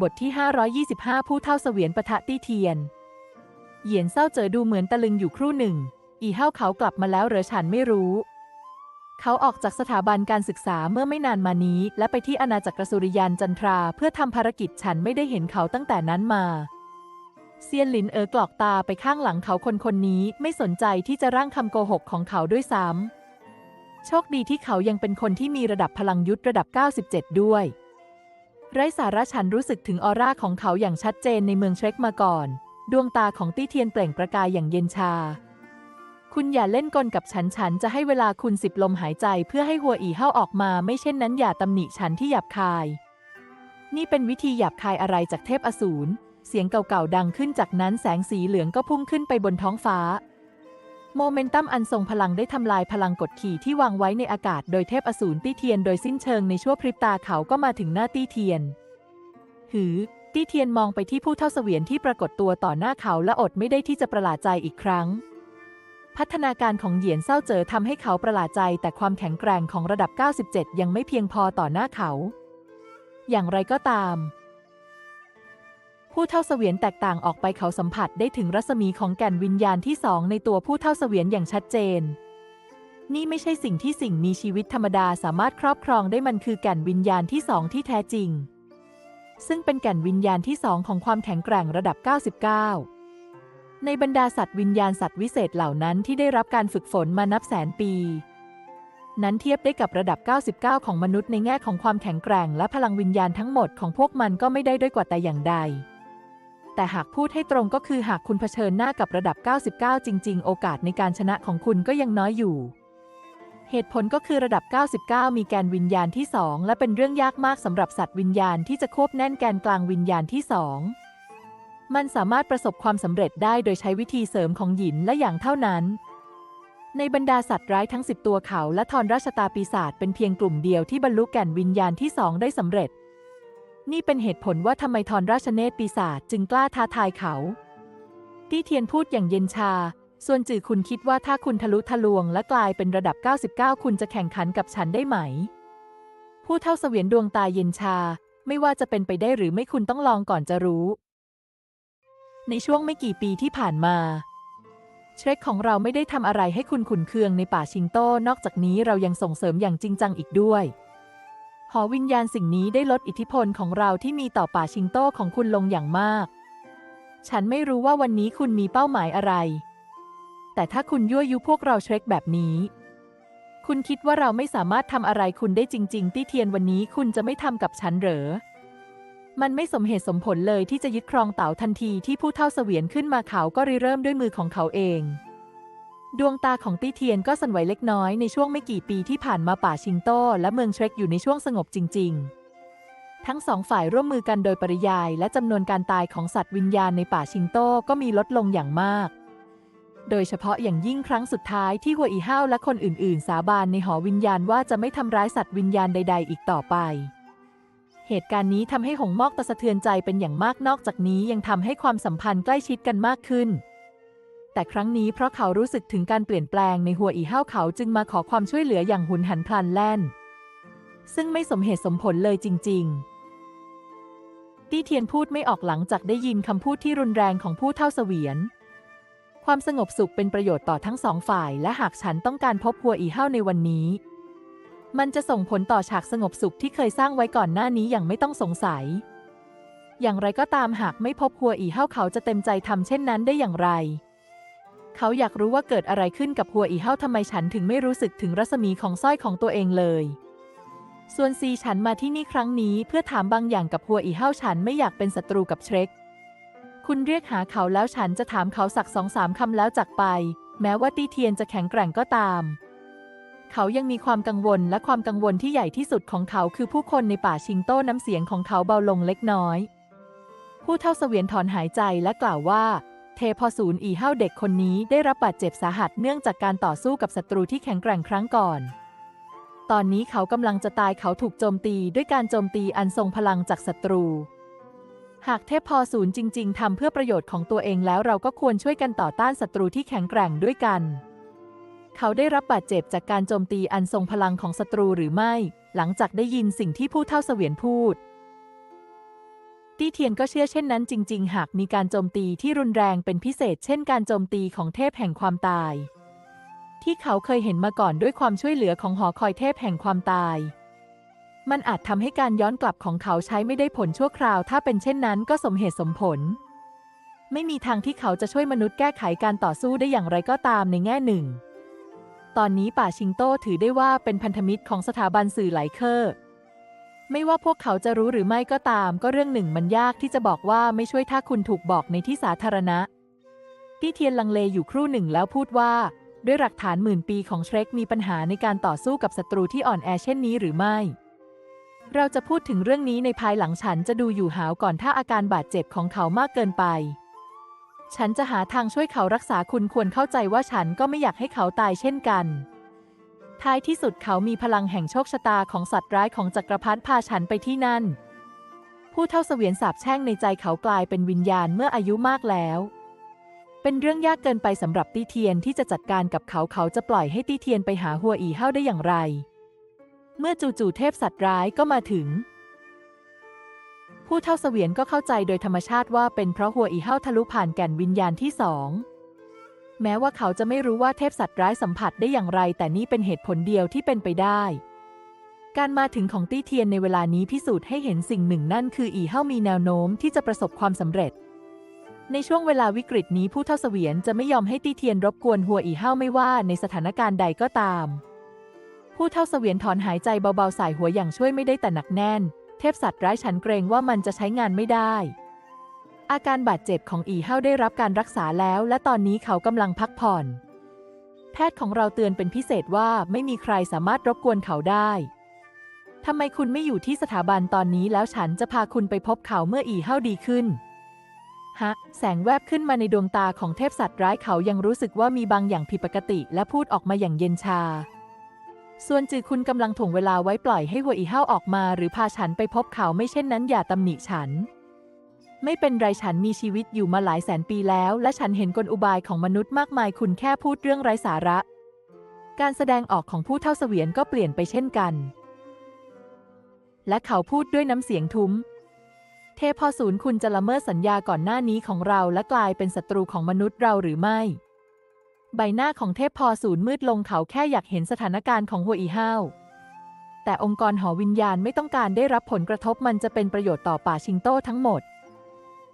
บทที่ 525 ผู้เท่าเสวียนปะทะตี้เทียน เหยียนเศร้าเจอดูเหมือนตะลึงอยู่ครู่หนึ่ง อีเฮาเขากลับมาแล้วเหรอฉันไม่รู้ เขาออกจากสถาบันการศึกษาเมื่อไม่นานมานี้ และไปที่อาณาจักรสุริยันจันทราเพื่อทำภารกิจฉันไม่ได้เห็นเขาตั้งแต่นั้นมา เซียนหลินเอ๋อกลอกตาไปข้างหลังเขาคนคนนี้ไม่สนใจที่จะร่างคำโกหกของเขาด้วยซ้ำโชคดีที่เขายังเป็นคนที่มีระดับพลังยุทธระดับ 97 ด้วย ไร้สาระฉันรู้สึกถึงออร่าของเขาอย่างชัดเจนในเมืองเทรคมาก่อน ดวงตาของตี้เทียนเปล่งประกายอย่างเย็นชา คุณอย่าเล่นกลกับฉันฉันจะให้เวลาคุณสิบลมหายใจเพื่อให้หัวอีเห้าออกมา ไม่เช่นนั้นอย่าตำหนิฉันที่หยาบคาย นี่เป็นวิธีหยาบคายอะไรจากเทพอสูรเสียงเก่าๆดังขึ้นจากนั้นแสงสีเหลืองก็พุ่งขึ้นไปบนท้องฟ้า โมเมนตัมอันทรงพลังได้ทำลายพลังกดขี่ที่วางไว้ในอากาศโดยเทพอสูรตี้เทียนโดยสิ้นเชิงในชั่วพริบตาเขาก็มาถึงหน้าตี้เทียน หือ ตี้เทียนมองไปที่ผู้เท่าเสวียนที่ปรากฏตัวต่อหน้าเขาและอดไม่ได้ที่จะประหลาดใจอีกครั้ง พัฒนาการของเหยียนเศร้าเจอทำให้เขาประหลาดใจแต่ความแข็งแกร่งของระดับ 97 ยังไม่เพียงพอต่อหน้าเขา อย่างไรก็ตาม ผู้เท่าเสวียนแตกต่างออกไปเขาสัมผัสได้ถึงรัศมีของแก่นวิญญาณที่สองในตัวผู้เท่าเสวียนอย่างชัดเจน นี่ไม่ใช่สิ่งที่สิ่งมีชีวิตธรรมดาสามารถครอบครองได้มันคือแก่นวิญญาณที่สองที่แท้จริง ซึ่งเป็นแก่นวิญญาณที่สองของความแข็งแกร่งระดับ 99 ในบรรดาสัตว์วิญญาณสัตว์วิเศษเหล่านั้นที่ได้รับการฝึกฝนมานับแสนปี นั้นเทียบได้กับระดับ 99 ของมนุษย์ในแง่ของความแข็งแกร่งและพลังวิญญาณทั้งหมดของพวกมันก็ไม่ได้ด้อยกว่าแต่อย่างใด แต่หากพูดให้ตรงก็คือหากคุณเผชิญหน้ากับระดับ 99 จริง ๆ โอกาสในการชนะของคุณก็ยังน้อยอยู่ เหตุผลก็คือระดับ 99 มีแกนวิญญาณที่ 2 และเป็นเรื่องยากมากสำหรับสัตว์วิญญาณที่จะควบแน่นแกนกลางวิญญาณที่ 2 มันสามารถประสบความสำเร็จได้โดยใช้วิธีเสริมของหยินและอย่างเท่านั้นในบรรดาสัตว์ร้ายทั้ง 10 ตัวเขาและทอนราชตาปีศาจเป็นเพียงกลุ่มเดียวที่บรรลุแก่นวิญญาณที่สองได้สำเร็จ นี่เป็นเหตุผลว่าทำไมทอนราชเนตรปีศาจจึงกล้าท้าทายเขา ตี้เทียนพูดอย่างเย็นชา ส่วนจื่อคุณคิดว่าถ้าคุณทะลุทะลวงและกลายเป็นระดับ 99 คุณจะแข่งขันกับฉันได้ไหม ผู้เท่าเสวียนดวงตาเย็นชา ไม่ว่าจะเป็นไปได้หรือไม่คุณต้องลองก่อนจะรู้ ในช่วงไม่กี่ปีที่ผ่านมาเชรคของเราไม่ได้ทำอะไรให้คุณขุนเคืองในป่าชิงโต้นอกจากนี้เรายังส่งเสริมอย่างจริงจังอีกด้วย หอวิญญาณสิ่งนี้ได้ลดอิทธิพลของเราที่มีต่อป่าชิงโต้ของคุณลงอย่างมาก ฉันไม่รู้ว่าวันนี้คุณมีเป้าหมายอะไร แต่ถ้าคุณยั่วยุพวกเราเชรคแบบนี้ คุณคิดว่าเราไม่สามารถทำอะไรคุณได้จริง ๆ ที่เทียนวันนี้คุณจะไม่ทำกับฉันเหรอ มันไม่สมเหตุสมผลเลยที่จะยึดครองเต๋าทันทีที่ผู้เท่าเสวียนขึ้นมาเขาก็ริเริ่มด้วยมือของเขาเอง ดวงตาของตี้เทียนก็สั่นไหวเล็กน้อยในช่วงไม่กี่ปีที่ผ่านมาป่าชิงโต้และเมืองเทรคอยู่ในช่วงสงบจริง ๆ ทั้งสองฝ่ายร่วมมือกันโดยปริยาย และจำนวนการตายของสัตว์วิญญาณในป่าชิงโต้ก็มีลดลงอย่างมาก โดยเฉพาะอย่างยิ่งครั้งสุดท้ายที่หัวอีห้าวและคนอื่น ๆ สาบานในหอวิญญาณว่าจะไม่ทำร้ายสัตว์วิญญาณใด ๆ อีกต่อไปเหตุการณ์นี้ทำให้หงมอกตะสะเทือนใจเป็นอย่างมากนอกจากนี้ยังทำให้ความสัมพันธ์ใกล้ชิดกันมากขึ้น แต่ครั้งนี้เพราะเขารู้สึกถึงการเปลี่ยนแปลงในหัวอีห้าวเขาจึงมาขอความช่วยเหลืออย่างหุนหันพลันแล่น ซึ่งไม่สมเหตุสมผลเลยจริง ๆ ตี้เทียนพูดไม่ออกหลังจากได้ยินคำพูดที่รุนแรงของผู้เท่าเสวียน ความสงบสุขเป็นประโยชน์ต่อทั้งสองฝ่าย และหากฉันต้องการพบหัวอีห้าวในวันนี้ มันจะส่งผลต่อฉากสงบสุขที่เคยสร้างไว้ก่อนหน้านี้อย่างไม่ต้องสงสัย อย่างไรก็ตามหากไม่พบหัวอีห้าวเขาจะเต็มใจทำเช่นนั้นได้อย่างไร เขาอยากรู้ว่าเกิดอะไรขึ้นกับหัวอีห้าทำไมฉันถึงไม่รู้สึกถึงรัศมีของสร้อยของตัวเองเลย ส่วนซีฉันมาที่นี่ครั้งนี้เพื่อถามบางอย่างกับหัวอีห้าฉันไม่อยากเป็นศัตรูกับเชรคคุณเรียกหาเขาแล้วฉันจะถามเขาสักสองสามคำแล้วจากไป แม้ว่าตีเทียนจะแข็งแกร่งก็ตาม เขายังมีความกังวลและความกังวลที่ใหญ่ที่สุดของเขาคือผู้คนในป่าชิงโต้น้ำเสียงของเขาเบาลงเล็กน้อย ผู้เท่าเสวียนถอนหายใจและกล่าวว่า เทพอศูนย์อีเห้าเด็กคนนี้ได้รับบาดเจ็บสาหัสเนื่องจากการต่อสู้กับศัตรูที่แข็งแกร่งครั้งก่อน ตอนนี้เขากำลังจะตายเขาถูกโจมตีด้วยการโจมตีอันทรงพลังจากศัตรู หากเทพพอศูนย์จริง ๆทำเพื่อประโยชน์ของตัวเองแล้วเราก็ควรช่วยกันต่อต้านศัตรูที่แข็งแกร่งด้วยกัน เขาได้รับบาดเจ็บจากการโจมตีอันทรงพลังของศัตรูหรือไม่ หลังจากได้ยินสิ่งที่ผู้เท่าเสวียนพูด ตี้เทียนก็เชื่อเช่นนั้นจริง ๆ หากมีการโจมตีที่รุนแรงเป็นพิเศษ เช่นการโจมตีของเทพแห่งความตาย ที่เขาเคยเห็นมาก่อนด้วยความช่วยเหลือของหอคอยเทพแห่งความตาย มันอาจทำให้การย้อนกลับของเขาใช้ไม่ได้ผลชั่วคราว ถ้าเป็นเช่นนั้นก็สมเหตุสมผล ไม่มีทางที่เขาจะช่วยมนุษย์แก้ไขการต่อสู้ได้อย่างไรก็ตามในแง่หนึ่ง ตอนนี้ป่าชิงโต้ถือได้ว่าเป็นพันธมิตรของสถาบันสื่อหลเคอร์ ไม่ว่าพวกเขาจะรู้หรือไม่ก็ตาม ก็เรื่องหนึ่งมันยากที่จะบอกว่าไม่ช่วยถ้าคุณถูกบอกในที่สาธารณะ ตี้เทียนลังเลอยู่ครู่หนึ่งแล้วพูดว่า ด้วยหลักฐานหมื่นปีของเชรกมีปัญหาในการต่อสู้กับศัตรูที่อ่อนแอเช่นนี้หรือไม่ เราจะพูดถึงเรื่องนี้ในภายหลังฉันจะดูอยู่หาวก่อนถ้าอาการบาดเจ็บของเขามากเกินไป ฉันจะหาทางช่วยเขารักษาคุณควรเข้าใจว่าฉันก็ไม่อยากให้เขาตายเช่นกัน ท้ายที่สุดเขามีพลังแห่งโชคชะตาของสัตว์ร้ายของจักรพรรดิพาฉันไปที่นั่น ผู้เท่าเสวียนสาบแช่งในใจเขากลายเป็นวิญญาณเมื่ออายุมากแล้ว เป็นเรื่องยากเกินไปสำหรับตี้เทียนที่จะจัดการกับเขาเขาจะปล่อยให้ตี้เทียนไปหาหัวอีเฮ้าได้อย่างไร เมื่อจู่ๆเทพสัตว์ร้ายก็มาถึง ผู้เท่าเสวียนก็เข้าใจโดยธรรมชาติว่าเป็นเพราะหัวอีเฮ้าทะลุผ่านแก่นวิญญาณที่สอง แม้ว่าเขาจะไม่รู้ว่าเทพสัตว์ร้ายสัมผัสได้อย่างไร แต่นี่เป็นเหตุผลเดียวที่เป็นไปได้ การมาถึงของตี้เทียนในเวลานี้พิสูจน์ให้เห็นสิ่งหนึ่งนั่นคืออีเฮามีแนวโน้มที่จะประสบความสำเร็จ ในช่วงเวลาวิกฤตนี้ผู้เท่าเสวียนจะไม่ยอมให้ตี้เทียนรบกวนหัวอีเฮาไม่ว่าในสถานการณ์ใดก็ตาม ผู้เท่าเสวียนถอนหายใจเบาๆสายหัวอย่างช่วยไม่ได้แต่หนักแน่น เทพสัตว์ร้ายฉันเกรงว่ามันจะใช้งานไม่ได้ อาการบาดเจ็บของอีเฮาได้รับการรักษาแล้ว และตอนนี้เขากำลังพักผ่อน แพทย์ของเราเตือนเป็นพิเศษว่าไม่มีใครสามารถรบกวนเขาได้ทำไมคุณไม่อยู่ที่สถาบันตอนนี้แล้วฉันจะพาคุณไปพบเขาเมื่ออีเฮาดีขึ้น ฮะ แสงแวบขึ้นมาในดวงตาของเทพสัตว์ร้ายเขายังรู้สึกว่ามีบางอย่างผิดปกติ และพูดออกมาอย่างเย็นชา ส่วนจือคุณกำลังถ่วงเวลาไว้ปล่อยให้หัวอีเฮาออกมา หรือพาฉันไปพบเขาไม่เช่นนั้นอย่าตำหนิฉัน ไม่เป็นไรฉันมีชีวิตอยู่มาหลายแสนปีแล้ว และฉันเห็นกลอุบายของมนุษย์มากมายคุณแค่พูดเรื่องไร้สาระ การแสดงออกของผู้เท่าเสวียนก็เปลี่ยนไปเช่นกัน และเขาพูดด้วยน้ำเสียงทุ้ม เทพพอศูนย์คุณจะละเมิดสัญญาก่อนหน้านี้ของเราและกลายเป็นศัตรูของมนุษย์เราหรือไม่ ใบหน้าของเทพพอศูนย์มืดลงเขาแค่อยากเห็นสถานการณ์ของหัวอีห้าวแต่องค์กรหอวิญญาณไม่ต้องการได้รับผลกระทบมันจะเป็นประโยชน์ต่อป่าชิงโต้ทั้งหมด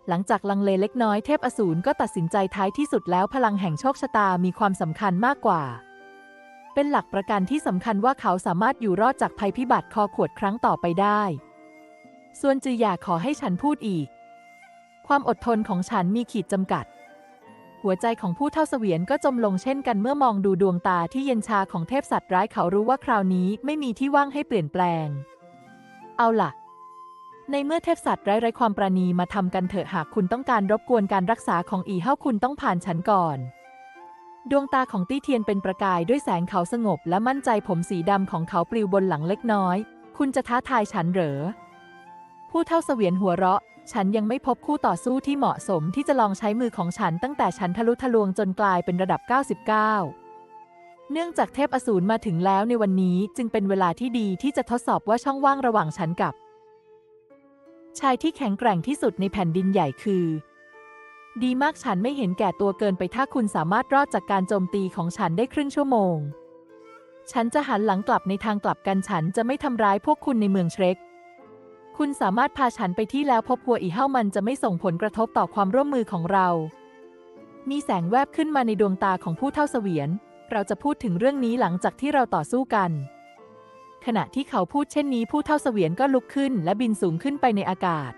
หลังจากลังเลเล็กน้อยเทพอสูรก็ตัดสินใจท้ายที่สุดแล้วพลังแห่งโชคชะตามีความสำคัญมากกว่า เป็นหลักประกันที่สำคัญว่าเขาสามารถอยู่รอดจากภัยพิบัติคอขวดครั้งต่อไปได้ ส่วนจืออยากขอให้ฉันพูดอีก ความอดทนของฉันมีขีดจำกัด หัวใจของผู้เท่าเสวียนก็จมลงเช่นกันเมื่อมองดูดวงตาที่เย็นชาของเทพสัตว์ร้ายเขารู้ว่าคราวนี้ไม่มีที่ว่างให้เปลี่ยนแปลง เอาล่ะ ในเมื่อเทพสัตว์ไร้ไรความประณีมาทำกันเถอะหากคุณต้องการรบกวนการรักษาของอีเฮ้าคุณต้องผ่านฉันก่อน ดวงตาของตี้เทียนเป็นประกายด้วยแสงเขาสงบและมั่นใจผมสีดำของเขาปลิวบนหลังเล็กน้อย คุณจะท้าทายฉันเหรอ ผู้เท่าเสวียนหัวเราะ ฉันยังไม่พบคู่ต่อสู้ที่เหมาะสมที่จะลองใช้มือของฉันตั้งแต่ฉันทะลุทะลวงจนกลายเป็นระดับ 99เนื่องจากเทพอสูรมาถึงแล้วในวันนี้จึงเป็นเวลาที่ดีที่จะทดสอบว่าช่องว่างระหว่างฉันกับ ชายที่แข็งแกร่งที่สุดในแผ่นดินใหญ่คือ ดีมากฉันไม่เห็นแก่ตัวเกินไปถ้าคุณสามารถรอดจากการโจมตีของฉันได้ครึ่งชั่วโมง ฉันจะหันหลังกลับในทางกลับกันฉันจะไม่ทำร้ายพวกคุณในเมืองเชรกคุณสามารถพาฉันไปที่แล้วพบหัวอีเฮ้ามันจะไม่ส่งผลกระทบต่อความร่วมมือของเรา มีแสงแวบขึ้นมาในดวงตาของผู้เท่าเสวียน เราจะพูดถึงเรื่องนี้หลังจากที่เราต่อสู้กัน ขณะที่เขาพูดเช่นนี้ผู้เท่าเสวียนก็ลุกขึ้นและบินสูงขึ้นไปในอากาศ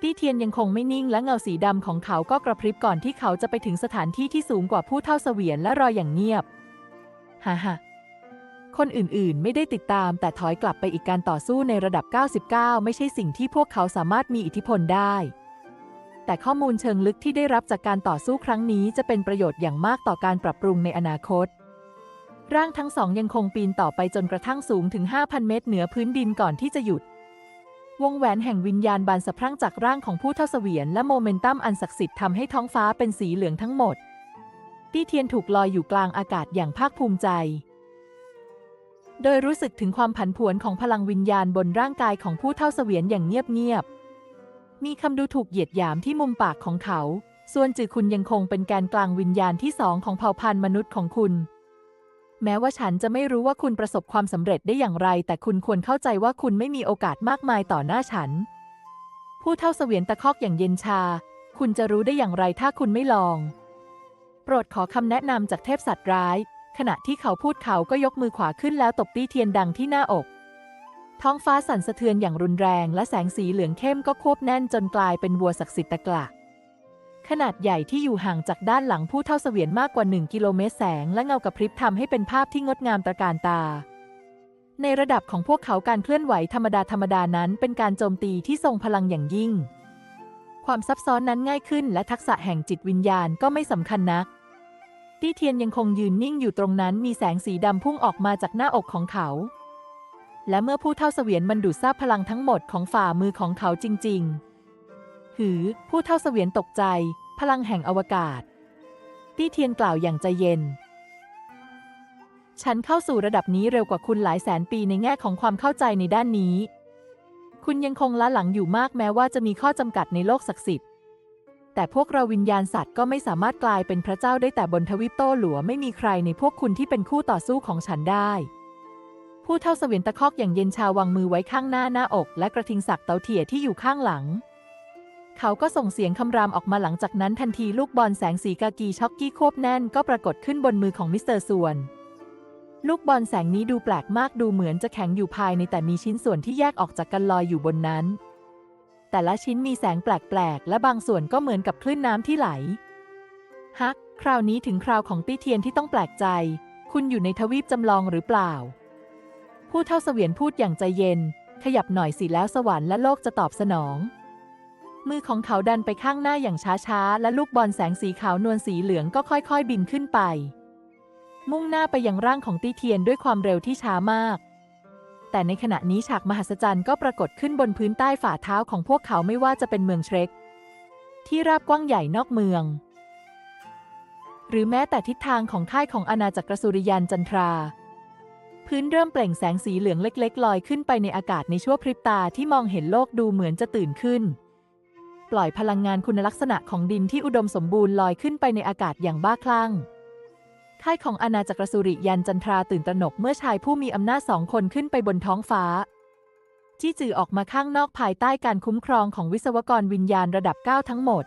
ตี้เทียนยังคงไม่นิ่งและเงาสีดำของเขาก็กระพริบก่อนที่เขาจะไปถึงสถานที่ที่สูงกว่าผู้เท่าเสวียนและรออย่างเงียบ ฮ่าฮ่าคนอื่นๆ ไม่ได้ติดตามแต่ถอยกลับไปอีกการต่อสู้ในระดับ 99 ไม่ใช่สิ่งที่พวกเขาสามารถมีอิทธิพลได้ แต่ข้อมูลเชิงลึกที่ได้รับจากการต่อสู้ครั้งนี้จะเป็นประโยชน์อย่างมากต่อการปรับปรุงในอนาคต ร่างทั้งสองยังคงปีนต่อไปจนกระทั่งสูงถึง 5,000 เมตรเหนือพื้นดินก่อนที่จะหยุด วงแหวนแห่งวิญญาณบานสะพรั่งจากร่างของผู้เท่าเสวียนและโมเมนตัมอันศักดิ์สิทธิ์ทำให้ท้องฟ้าเป็นสีเหลืองทั้งหมด ตี้เทียนถูกลอยอยู่กลางอากาศอย่างภาคภูมิใจ โดยรู้สึกถึงความผันผวนของพลังวิญญาณบนร่างกายของผู้เท่าเสวียนอย่างเงียบๆ มีคำดูถูกเหยียดหยามที่มุมปากของเขา ส่วนจือคุณยังคงเป็นแกนกลางวิญญาณที่สองของเผ่าพันธุ์มนุษย์ของคุณ แม้ว่าฉันจะไม่รู้ว่าคุณประสบความสำเร็จได้อย่างไร แต่คุณควรเข้าใจว่าคุณไม่มีโอกาสมากมายต่อหน้าฉัน ผู้เท่าเสวียนตะคอกอย่างเย็นชา คุณจะรู้ได้อย่างไรถ้าคุณไม่ลอง โปรดขอคำแนะนำจากเทพสัตว์ร้าย ขณะที่เขาพูดเขาก็ยกมือขวาขึ้นแล้วตบตีเทียนดังที่หน้าอก ท้องฟ้าสั่นสะเทือนอย่างรุนแรง และแสงสีเหลืองเข้มก็ควบแน่นจนกลายเป็นวัวศักดิ์สิทธิ์ตะกละ ขนาดใหญ่ที่อยู่ห่างจากด้านหลังผู้เท่าเสวียนมากกว่า 1 กิโลเมตรแสงและเงากระพริบทำให้เป็นภาพที่งดงามตระการตา ในระดับของพวกเขาการเคลื่อนไหวธรรมดาธรรมดานั้นเป็นการโจมตีที่ทรงพลังอย่างยิ่ง ความซับซ้อนนั้นง่ายขึ้นและทักษะแห่งจิตวิญญาณก็ไม่สำคัญนักตี้เทียนยังคงยืนนิ่งอยู่ตรงนั้นมีแสงสีดำพุ่งออกมาจากหน้าอกของเขา และเมื่อผู้เท่าเสวียนมันดูดซาบพลังทั้งหมดของฝ่ามือของเขาจริง ๆ หือ ผู้เท่าเสวียนตกใจ พลังแห่งอวกาศ ตี้เทียนกล่าวอย่างใจเย็น ฉันเข้าสู่ระดับนี้เร็วกว่าคุณหลายแสนปีในแง่ของความเข้าใจในด้านนี้ คุณยังคงล้าหลังอยู่มากแม้ว่าจะมีข้อจำกัดในโลกศักดิ์สิทธิ์ แต่พวกเราวิญญาณสัตว์ก็ไม่สามารถกลายเป็นพระเจ้าได้แต่บนทวิปโต้หลัวไม่มีใครในพวกคุณที่เป็นคู่ต่อสู้ของฉันได้ผู้เท่าเสวียนตะคอกอย่างเย็นชาวางมือไว้ข้างหน้าหน้าอก และกระทิงศักดิ์เตาเถี่ยที่อยู่ข้างหลัง เขาก็ส่งเสียงคำรามออกมาหลังจากนั้นทันทีลูกบอลแสงสีกากีช็อกกี้ควบแน่นก็ปรากฏขึ้นบนมือของมิสเตอร์ส่วน ลูกบอลแสงนี้ดูแปลกมากดูเหมือนจะแข็งอยู่ภายในแต่มีชิ้นส่วนที่แยกออกจากกันลอยอยู่บนนั้น แต่ละชิ้นมีแสงแปลกๆ และบางส่วนก็เหมือนกับคลื่นน้ำที่ไหล ฮัก คราวนี้ถึงคราวของตี้เทียนที่ต้องแปลกใจ คุณอยู่ในทวีปจำลองหรือเปล่า ผู้เท่าเสวียนพูดอย่างใจเย็น ขยับหน่อยสิแล้วสวรรค์และโลกจะตอบสนอง มือของเขาดันไปข้างหน้าอย่างช้าๆ และลูกบอลแสงสีขาวนวลสีเหลืองก็ค่อยๆ บินขึ้นไป มุ่งหน้าไปยังร่างของตี้เทียนด้วยความเร็วที่ช้ามาก แต่ในขณะนี้ฉากมหัศจรรย์ก็ปรากฏขึ้นบนพื้นใต้ฝ่าเท้าของพวกเขาไม่ว่าจะเป็นเมืองเทรคที่ราบกว้างใหญ่นอกเมือง หรือแม้แต่ทิศทางของค่ายของอาณาจักรสุริยันจันทราพื้นเริ่มเปล่งแสงสีเหลืองเล็ก ๆ ลอยขึ้นไปในอากาศในชั่วพริบตาที่มองเห็นโลกดูเหมือนจะตื่นขึ้น ปล่อยพลังงานคุณลักษณะของดินที่อุดมสมบูรณ์ลอยขึ้นไปในอากาศอย่างบ้าคลั่ง ค่ายของอาณาจักรสุริยันจันทราตื่นตระหนกเมื่อชายผู้มีอำนาจสองคนขึ้นไปบนท้องฟ้า จี้จือออกมาข้างนอกภายใต้การคุ้มครองของวิศวกรวิญญาณระดับ 9 ทั้งหมด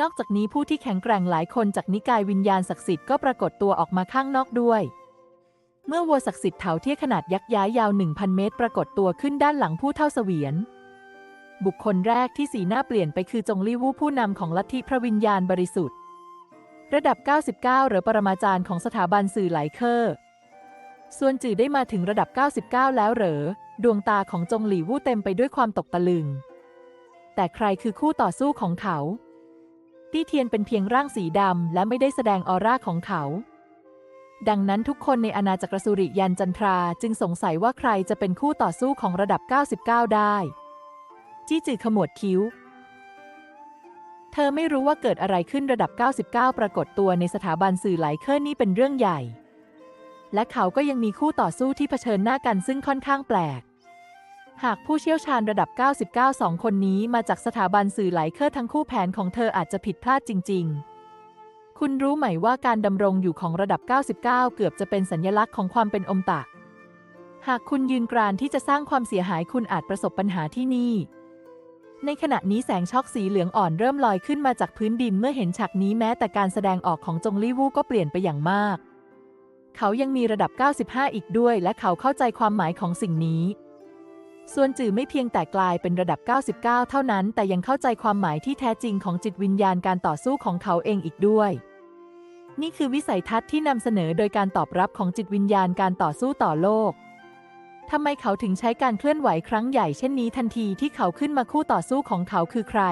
นอกจากนี้ผู้ที่แข็งแกร่งหลายคนจากนิกายวิญญาณศักดิ์สิทธิ์ก็ปรากฏตัวออกมาข้างนอกด้วยเมื่อวัวศักดิ์สิทธิ์เถาเที่ยขนาดยักษ์ย้ายยาว 1,000 เมตร ปรากฏตัวขึ้นด้านหลังผู้เท่าเสวียน บุคคลแรกที่สีหน้าเปลี่ยนไปคือจงลี่วู้ผู้นำของลัทธิพระวิญญาณบริสุทธิ์ ระดับ 99 หรือปรมาจารย์ของสถาบันสื่อไหลเคอร์ส่วนจือได้มาถึงระดับ 99 แล้วเหรอ ดวงตาของจงหลี่วู้เต็มไปด้วยความตกตะลึง แต่ใครคือคู่ต่อสู้ของเขา ตี้เทียนเป็นเพียงร่างสีดำและไม่ได้แสดงออร่าของเขา ดังนั้นทุกคนในอาณาจักรสุริยันจันทราจึงสงสัยว่าใครจะเป็นคู่ต่อสู้ของระดับ 99 ได้ จี้จือขมวดคิ้ว เธอไม่รู้ว่าเกิดอะไรขึ้นระดับ 99 ปรากฏตัวในสถาบันสื่อไหลเคอร์นี่เป็นเรื่องใหญ่ และเขาก็ยังมีคู่ต่อสู้ที่เผชิญหน้ากันซึ่งค่อนข้างแปลก หากผู้เชี่ยวชาญระดับ 99 สองคนนี้มาจากสถาบันสื่อไหลเคอร์ทั้งคู่แผนของเธออาจจะผิดพลาดจริง ๆคุณรู้ไหมว่าการดำรงอยู่ของระดับ 99 เกือบจะเป็นสัญลักษณ์ของความเป็นอมตะ หากคุณยืนกรานที่จะสร้างความเสียหายคุณอาจประสบปัญหาที่นี่ ในขณะนี้แสงช็อกสีเหลืองอ่อนเริ่มลอยขึ้นมาจากพื้นดินเมื่อเห็นฉากนี้แม้แต่การแสดงออกของจงลี่วูก็เปลี่ยนไปอย่างมาก เขายังมีระดับ 95 อีกด้วย และเขาเข้าใจความหมายของสิ่งนี้ส่วนจือไม่เพียงแต่กลายเป็นระดับ 99 เท่านั้น แต่ยังเข้าใจความหมายที่แท้จริงของจิตวิญญาณการต่อสู้ของเขาเองอีกด้วย นี่คือวิสัยทัศน์ที่นำเสนอโดยการตอบรับของจิตวิญญาณการต่อสู้ต่อโลก ทำไมเขาถึงใช้การเคลื่อนไหวครั้งใหญ่เช่นนี้ทันทีที่เขาขึ้นมาคู่ต่อสู้ของเขาคือใคร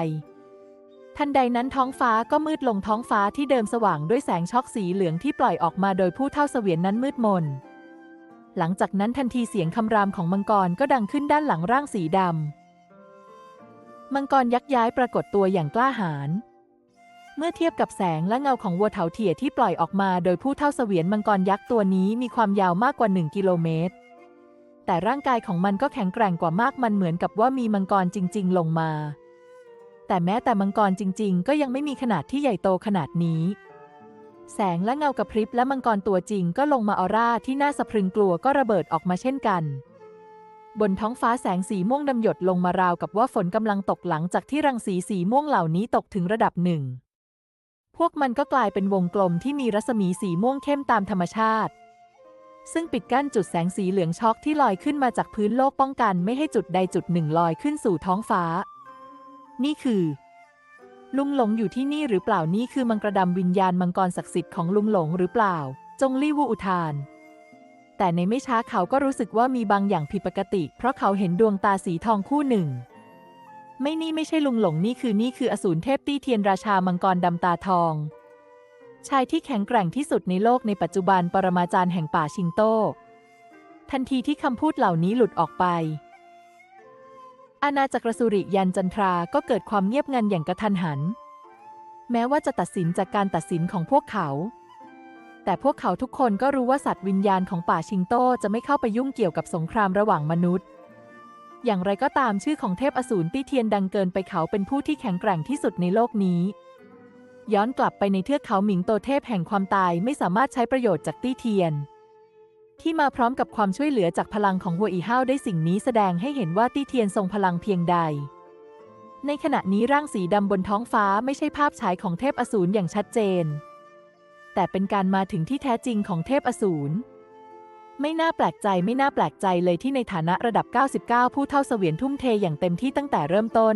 ทันใดนั้นท้องฟ้าก็มืดลงท้องฟ้าที่เดิมสว่างด้วยแสงช็อกสีเหลืองที่ปล่อยออกมาโดยผู้เท่าเสวียนนั้นมืดมน หลังจากนั้นทันทีเสียงคำรามของมังกรก็ดังขึ้นด้านหลังร่างสีดำ มังกรยักษ์ย้ายปรากฏตัวอย่างกล้าหาญเมื่อเทียบกับแสงและเงาของวัวเถาเถี่ยที่ปล่อยออกมาโดยผู้เท่าเสวียนมังกรยักษ์ตัวนี้มีความยาวมากกว่า 1 กิโลเมตร แต่ร่างกายของมันก็แข็งแกร่งกว่ามากมันเหมือนกับว่ามีมังกรจริง ๆ ลงมา แต่แม้แต่มังกรจริง ๆ ก็ยังไม่มีขนาดที่ใหญ่โตขนาดนี้ แสงและเงากระพริบและมังกรตัวจริงก็ลงมาออร่าที่น่าสะพรึงกลัวก็ระเบิดออกมาเช่นกัน บนท้องฟ้าแสงสีม่วงดำหยดลงมาราวกับว่าฝนกำลังตกหลังจากที่รังสีสีม่วงเหล่านี้ตกถึงระดับหนึ่ง พวกมันก็กลายเป็นวงกลมที่มีรัศมีสีม่วงเข้มตามธรรมชาติ ซึ่งปิดกั้นจุดแสงสีเหลืองช็อกที่ลอยขึ้นมาจากพื้นโลกป้องกันไม่ให้จุดใดจุดหนึ่งลอยขึ้นสู่ท้องฟ้า นี่คือ ลุงหลงอยู่ที่นี่หรือเปล่านี่คือมังกรดำวิญญาณมังกรศักดิ์สิทธิ์ของลุงหลงหรือเปล่า จงลี่วูอุทาน แต่ในไม่ช้าเขาก็รู้สึกว่ามีบางอย่างผิดปกติ เพราะเขาเห็นดวงตาสีทองคู่หนึ่ง ไม่นี่ไม่ใช่ลุงหลงนี่คือนี่คืออสูรเทพตี้เทียนราชามังกรดำตาทอง ชายที่แข็งแกร่งที่สุดในโลกในปัจจุบันปรมาจารย์แห่งป่าชิงโต้ ทันทีที่คำพูดเหล่านี้หลุดออกไป อาณาจักรสุริยันจันทราก็เกิดความเงียบงันอย่างกระทันหัน แม้ว่าจะตัดสินจากการตัดสินของพวกเขา แต่พวกเขาทุกคนก็รู้ว่าสัตว์วิญญาณของป่าชิงโต้จะไม่เข้าไปยุ่งเกี่ยวกับสงครามระหว่างมนุษย์ อย่างไรก็ตามชื่อของเทพอสูรตี้เทียนดังเกินไปเขาเป็นผู้ที่แข็งแกร่งที่สุดในโลกนี้ ย้อนกลับไปในเทือกเขาหมิงโตเทพแห่งความตายไม่สามารถใช้ประโยชน์จากตี้เทียน ที่มาพร้อมกับความช่วยเหลือจากพลังของหัวอีห้าวได้สิ่งนี้แสดงให้เห็นว่าตี้เทียนทรงพลังเพียงใด ในขณะนี้ร่างสีดำบนท้องฟ้าไม่ใช่ภาพฉายของเทพอสูรอย่างชัดเจน แต่เป็นการมาถึงที่แท้จริงของเทพอสูรไม่น่าแปลกใจไม่น่าแปลกใจเลยที่ในฐานะระดับ 99 ผู้เท่าเสวียนทุ่มเทอย่างเต็มที่ตั้งแต่เริ่มต้น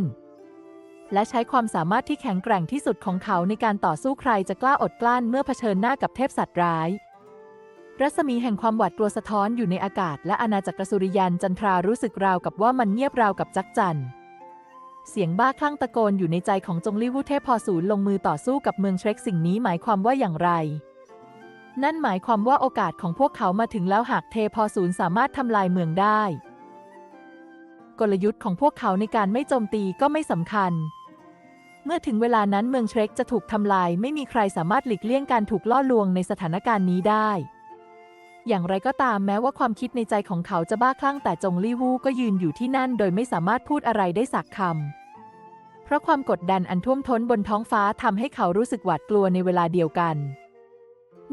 และใช้ความสามารถที่แข็งแกร่งที่สุดของเขาในการต่อสู้ใครจะกล้าอดกลั้นเมื่อเผชิญหน้ากับเทพสัตว์ร้าย รัศมีแห่งความหวาดกลัวสะท้อนอยู่ในอากาศ และอาณาจักรสุริยันจันทรารู้สึกราวกับว่ามันเงียบราวกับจักจั่นเสียงบ้าคลั่งตะโกนอยู่ในใจของจงลี่วูเทพพอศูนย์ลงมือต่อสู้กับเมืองเทรคสิ่งนี้หมายความว่าอย่างไร นั่นหมายความว่าโอกาสของพวกเขามาถึงแล้วหากเทพอศูนย์สามารถทำลายเมืองได้ กลยุทธ์ของพวกเขาในการไม่โจมตีก็ไม่สำคัญ เมื่อถึงเวลานั้นเมืองเทรคจะถูกทำลาย ไม่มีใครสามารถหลีกเลี่ยงการถูกล่อลวงในสถานการณ์นี้ได้ อย่างไรก็ตามแม้ว่าความคิดในใจของเขาจะบ้าคลั่งแต่จงลี่วูก็ยืนอยู่ที่นั่น โดยไม่สามารถพูดอะไรได้สักคำ เพราะความกดดันอันท่วมท้นบนท้องฟ้าทำให้เขารู้สึกหวาดกลัวในเวลาเดียวกัน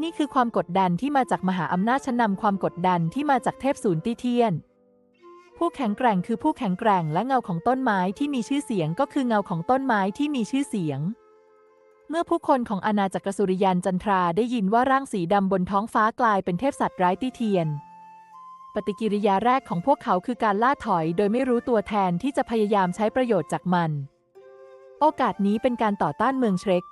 นี่คือความกดดันที่มาจากมหาอำนาจชั้นนำความกดดันที่มาจากเทพศูนย์ตี้เทียน ผู้แข็งแกร่งคือผู้แข็งแกร่งและเงาของต้นไม้ที่มีชื่อเสียงก็คือเงาของต้นไม้ที่มีชื่อเสียง เมื่อผู้คนของอาณาจักรสุริยันจันทราได้ยินว่าร่างสีดำบนท้องฟ้ากลายเป็นเทพสัตว์ร้ายตี้เทียน ปฏิกิริยาแรกของพวกเขาคือการล่าถอยโดยไม่รู้ตัวแทนที่จะพยายามใช้ประโยชน์จากมัน โอกาสนี้เป็นการต่อต้านเมืองเทรค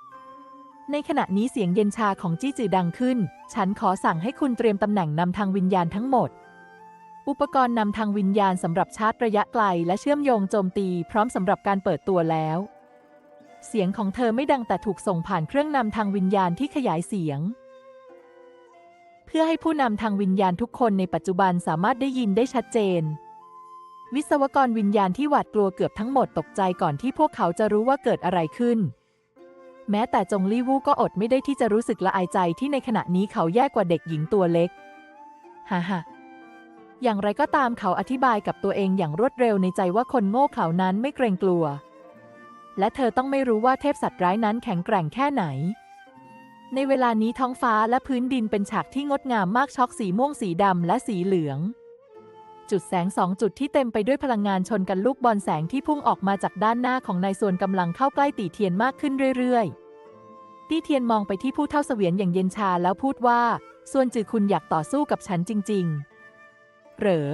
ในขณะนี้เสียงเย็นชาของจี้จือดังขึ้น ฉันขอสั่งให้คุณเตรียมตำแหน่งนำทางวิญญาณทั้งหมด อุปกรณ์นำทางวิญญาณสำหรับชาร์จระยะไกลและเชื่อมโยงโจมตีพร้อมสำหรับการเปิดตัวแล้ว เสียงของเธอไม่ดังแต่ถูกส่งผ่านเครื่องนำทางวิญญาณที่ขยายเสียง เพื่อให้ผู้นำทางวิญญาณทุกคนในปัจจุบันสามารถได้ยินได้ชัดเจน วิศวกรวิญญาณที่หวาดกลัวเกือบทั้งหมดตกใจก่อนที่พวกเขาจะรู้ว่าเกิดอะไรขึ้น แม้แต่จงลี่วูก็อดไม่ได้ที่จะรู้สึกละอายใจที่ในขณะนี้เขาแย่กว่าเด็กหญิงตัวเล็ก ฮ่าฮ่า อย่างไรก็ตามเขาอธิบายกับตัวเองอย่างรวดเร็วในใจว่าคนโง่เขลานั้นไม่เกรงกลัว และเธอต้องไม่รู้ว่าเทพสัตว์ร้ายนั้นแข็งแกร่งแค่ไหน ในเวลานี้ท้องฟ้าและพื้นดินเป็นฉากที่งดงามมากช็อกสีม่วงสีดำและสีเหลือง จุดแสงสองจุดที่เต็มไปด้วยพลังงานชนกันลูกบอลแสงที่พุ่งออกมาจากด้านหน้าของนายส่วนกำลังเข้าใกล้ตีเทียนมากขึ้นเรื่อยๆ ตีเทียนมองไปที่ผู้เท่าเสวียนอย่างเย็นชาแล้วพูดว่าส่วนจือคุณอยากต่อสู้กับฉันจริง ๆ เหรอ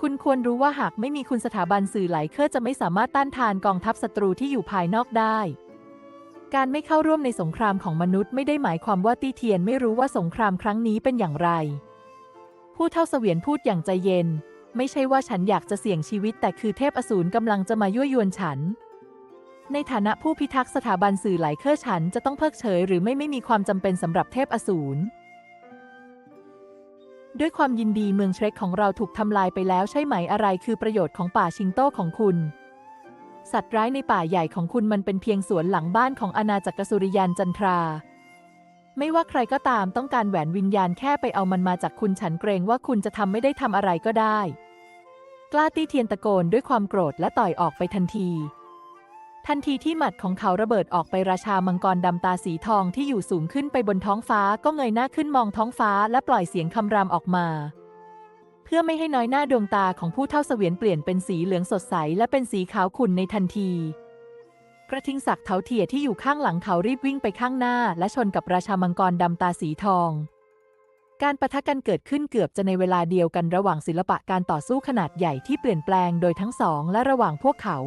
คุณควรรู้ว่าหากไม่มีคุณสถาบันสื่อไหลเคอร์จะไม่สามารถต้านทานกองทัพศัตรูที่อยู่ภายนอกได้ การไม่เข้าร่วมในสงครามของมนุษย์ไม่ได้หมายความว่าตีเทียนไม่รู้ว่าสงครามครั้งนี้เป็นอย่างไร ผู้เท่าเสวียนพูดอย่างใจเย็น ไม่ใช่ว่าฉันอยากจะเสี่ยงชีวิต แต่คือเทพอสูรกำลังจะมายั่วยวนฉันในฐานะผู้พิทักษ์สถาบันสื่อไหลเคอร์ฉันจะต้องเพิกเฉยหรือไม่ไม่มีความจำเป็นสำหรับเทพอสูร ด้วยความยินดีเมืองเทรคของเราถูกทำลายไปแล้วใช่ไหมอะไรคือประโยชน์ของป่าชิงโต้ของคุณ สัตว์ร้ายในป่าใหญ่ของคุณมันเป็นเพียงสวนหลังบ้านของอาณาจักรสุริยันจันทรา ไม่ว่าใครก็ตามต้องการแหวนวิญญาณแค่ไปเอามันมาจากคุณฉันเกรงว่าคุณจะทำไม่ได้ทำอะไรก็ได้ กล้าตีเทียนตะโกนด้วยความโกรธและต่อยออกไปทันที ทันทีที่หมัดของเขาระเบิดออกไปราชามังกรดำตาสีทองที่อยู่สูงขึ้นไปบนท้องฟ้าก็เงยหน้าขึ้นมองท้องฟ้าและปล่อยเสียงคำรามออกมา เพื่อไม่ให้น้อยหน้าดวงตาของผู้เท่าเสวียนเปลี่ยนเป็นสีเหลืองสดใสและเป็นสีขาวขุ่นในทันที กระทิงศักดิ์เถาเถี่ยที่อยู่ข้างหลังเขารีบวิ่งไปข้างหน้า และชนกับราชามังกรดำตาสีทอง การปะทะกันเกิดขึ้นเกือบจะในเวลาเดียวกันระหว่างศิลปะการต่อสู้ขนาดใหญ่ที่เปลี่ยนแปลงโดยทั้งสอง และระหว่างพวกเขา